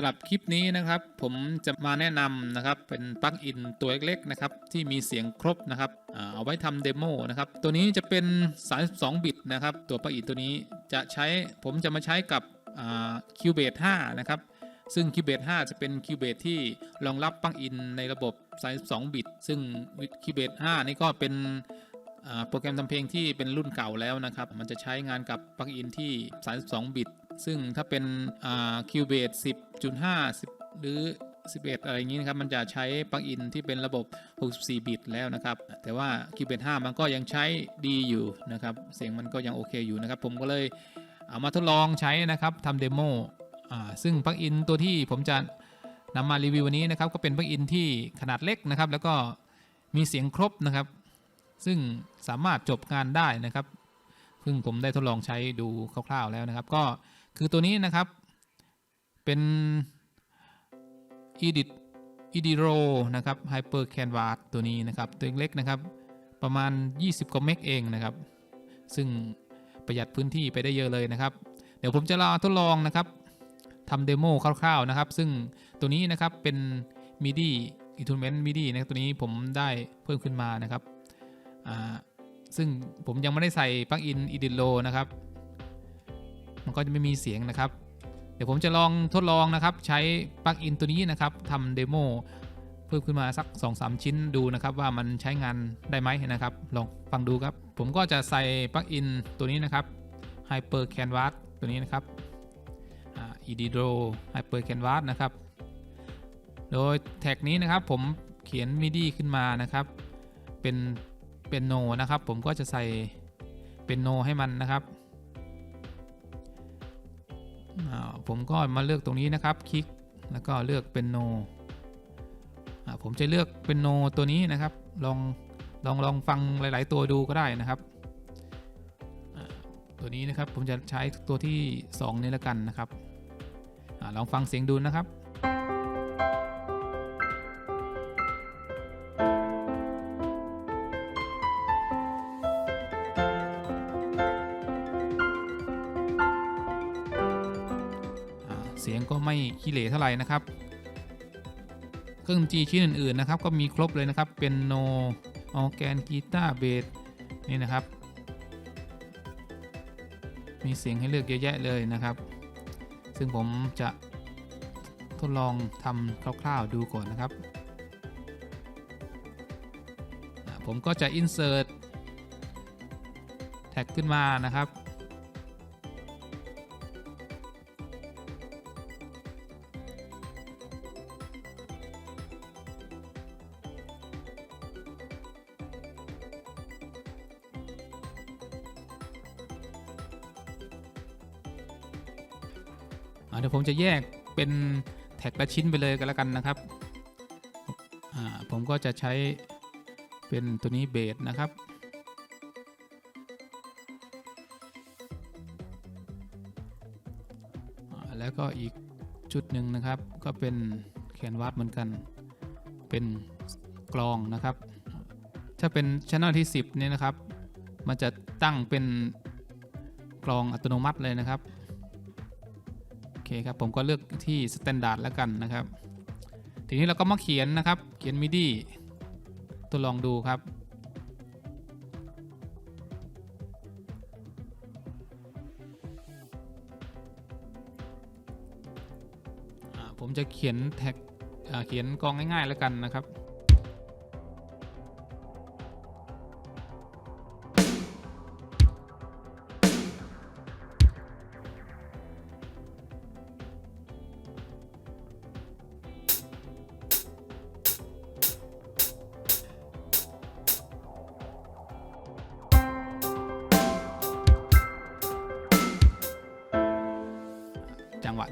สำหรับคลิปนี้นะครับ ผมจะมาแนะนำนะครับเป็นปลั๊กอินตัวเล็กๆนะครับที่มีเสียงครบนะครับเอาไว้ทำเดโมนะครับตัวนี้จะเป็น 32 บิตนะครับ ตัวปลั๊กอินตัวนี้จะใช้ผมจะมาใช้กับอ่า Cubase 5นะครับซึ่ง Cubase 5จะเป็น Cubase ที่รองรับปลั๊กอินในระบบ 32 บิต ซึ่ง Cubase 5นี่ก็เป็นโปรแกรมทำเพลงที่เป็นรุ่นเก่าแล้วนะครับ มันจะใช้งานกับปลั๊กอินที่ 32 บิต ซึ่งถ้าเป็นอ่า Cubase 10.5 10หรือ 11 อะไรอย่างนี้นะครับ มันจะใช้ปลั๊กอินที่เป็นระบบ 64 บิตแล้วนะครับ แต่ว่า Cubase 5มันก็ยังใช้ดีอยู่นะครับ เสียงมันก็ยังโอเคอยู่นะครับ ผมก็เลยเอามาทดลองใช้นะครับทำเดโมอ่าซึ่งปลั๊กอินตัวที่ผมจะนำมารีวิววันนี้นะครับ ก็เป็นปลั๊กอินที่ขนาดเล็กนะครับ แล้วก็มีเสียงครบนะครับ ซึ่งสามารถจบงานได้นะครับ ซึ่งผมได้ทดลองใช้ดูคร่าวๆแล้วนะครับ ก็ คือตัวนี้นะครับเป็น Edit Ediro นะครับ Hyper Canvas ตัวนี้นะครับตัวเล็กนะครับ ประมาณ 20กว่าเมกเองนะครับ ซึ่งประหยัดพื้นที่ไปได้เยอะเลยนะครับ เดี๋ยวผมจะลองทดลองนะครับทำเดโมคร่าวๆนะครับ ซึ่งตัวนี้นะครับเป็น MIDI instrument MIDI นะตัวนี้ผมได้เพิ่มขึ้นมานะครับซึ่งผมยังไม่ได้ใส่ปลั๊กอิน Edit-Low นะครับ มันก็จะไม่มีเสียงนะครับ เดี๋ยวผมจะลองทดลองนะครับ ใช้ปลั๊กอินตัวนี้นะครับทำเดโมเพิ่มขึ้นมาสัก 2-3 ชิ้นดูนะครับ ว่ามันใช้งานได้ไหมนะครับ ลองฟังดูครับ ผมก็จะใส่ปลั๊กอินตัวนี้นะครับ Hyper Canvas ตัวนี้นะครับ e d i d r o Hyper Canvas นะครับ โดยแท็กนี้นะครับผมเขียน MIDI ขึ้นมานะครับ เป็นเป็นโนนะครับ ผมก็จะใส่เป็นโนให้มันนะครับ ผมก็มาเลือกตรงนี้นะครับ คลิก แล้วก็เลือกเป็นโนผมจะเลือกเป็นโนตัวนี้นะครับ ลอง ลอง ลองฟังหลาย ๆ ตัวดูก็ได้นะครับ ตัวนี้นะครับ ผมจะใช้ตัวที่ 2 นี้แล้วกันนะครับอลองฟังเสียงดูนะครับ ขี้เหร่เท่าไหร่นะครับ เครื่องดนตรีชิ้นอื่นๆนะครับก็มีครบเลยนะครับเป็นโนออแกนกีตาร์เบสนี่นะครับ มีเสียงให้เลือกเยอะแยะเลยนะครับ ซึ่งผมจะทดลองทำคร่าวๆดูก่อนนะครับ ผมก็จะ insert แท็กขึ้นมานะครับ เดี๋ยวผมจะแยกเป็นแท็กละชิ้นไปเลยกันแล้วกันนะครับ ผมก็จะใช้เป็นตัวนี้เบสนะครับ แล้วก็อีกชุดหนึ่งนะครับ ก็เป็นแคนวาสเหมือนกัน เป็นกลองนะครับ ถ้าเป็นช anel ที่ 10 เนี่ยนะครับ มันจะตั้งเป็นกลองอัตโนมัติเลยนะครับ เคครับผมก็เลือกที่สแตนดาร์ดแล้วกันนะครับ ทีนี้เราก็มาเขียนนะครับ เขียน MIDI ทดลองดูครับ ผมจะเขียนแท็กเขียนกองง่ายๆแล้วกันนะครับ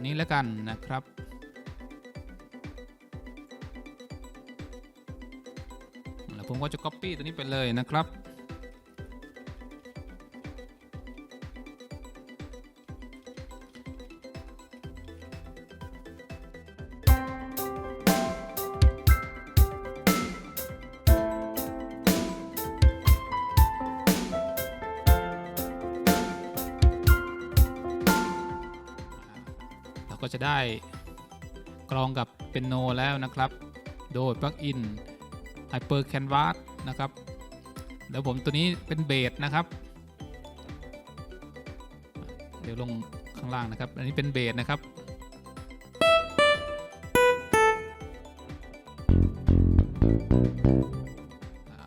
นี้แล้วกันนะครับ แล้วผมก็จะ Copy ตัวนี้ไปเลยนะครับ ก็จะได้กรองกับเป็นโนแล้วนะครับ โดยปลั๊กอิน Hyper Canvas นะครับแล้วผมตัวนี้เป็นเบสนะครับ เดี๋ยวลงข้างล่างนะครับ อันนี้เป็นเบสนะครับ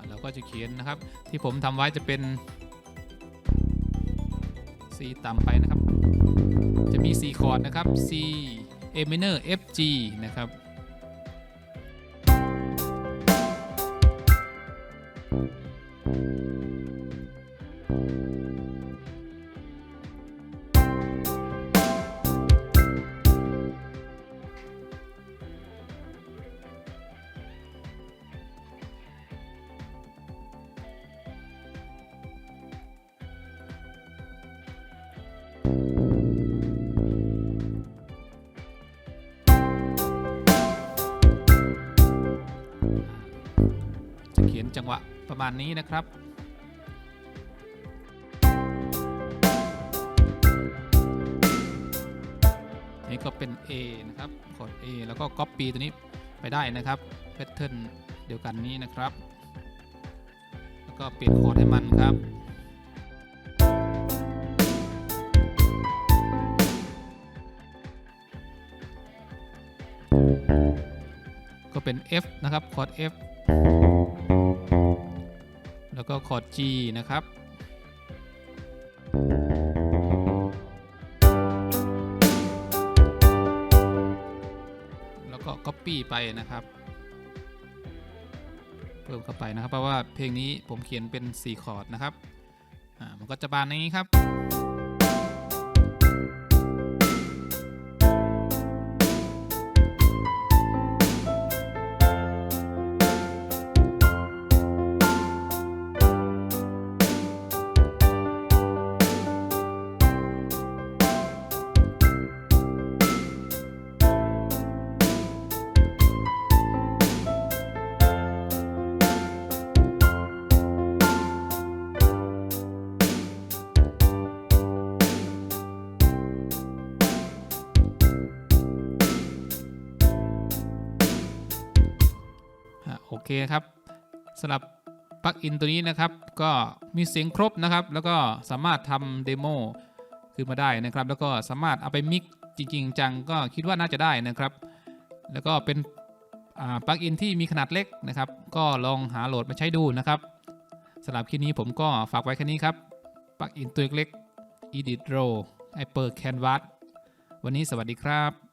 เราก็จะเขียนนะครับที่ผมทำไว้จะเป็น C ต่ำไปนะครับ จะมี 4 คอร์ดนะครับ C A minor F G นะครับ จังหวะประมาณนี้นะครับนี่ก็เป็น A นะครับกด A แล้วก็ Copy ตัวนี้ไปได้นะครับแพทเทิร์นเดียวกันนี้นะครับ แล้วก็เปลี่ยนโค้ดให้มันครับก็เป็น F นะครับคอร์ด F แล้วก็คอร์ด G นะครับ แล้วก็ Copy ไปนะครับ เพิ่มเข้าไปนะครับ เพราะว่าเพลงนี้ผมเขียนเป็น 4 คอร์ดนะครับ มันก็จะบานอย่างนี้ครับ โอเคครับสำหรับปลั๊กอินตัวนี้นะครับก็มีเสียงครบนะครับ แล้วก็สามารถทำเดโมขึ้นมาได้นะครับ แล้วก็สามารถเอาไปมิกซ์จริงๆ จังก็คิดว่าน่าจะได้นะครับ แล้วก็เป็นปลั๊กอินที่มีขนาดเล็กนะครับ ก็ลองหาโหลดมาใช้ดูนะครับสำหรับคลิปนี้ผมก็ฝากไว้แค่นี้ครับปลั๊กอินตัวเล็ก Edit Row Hyper Canvas วันนี้สวัสดีครับ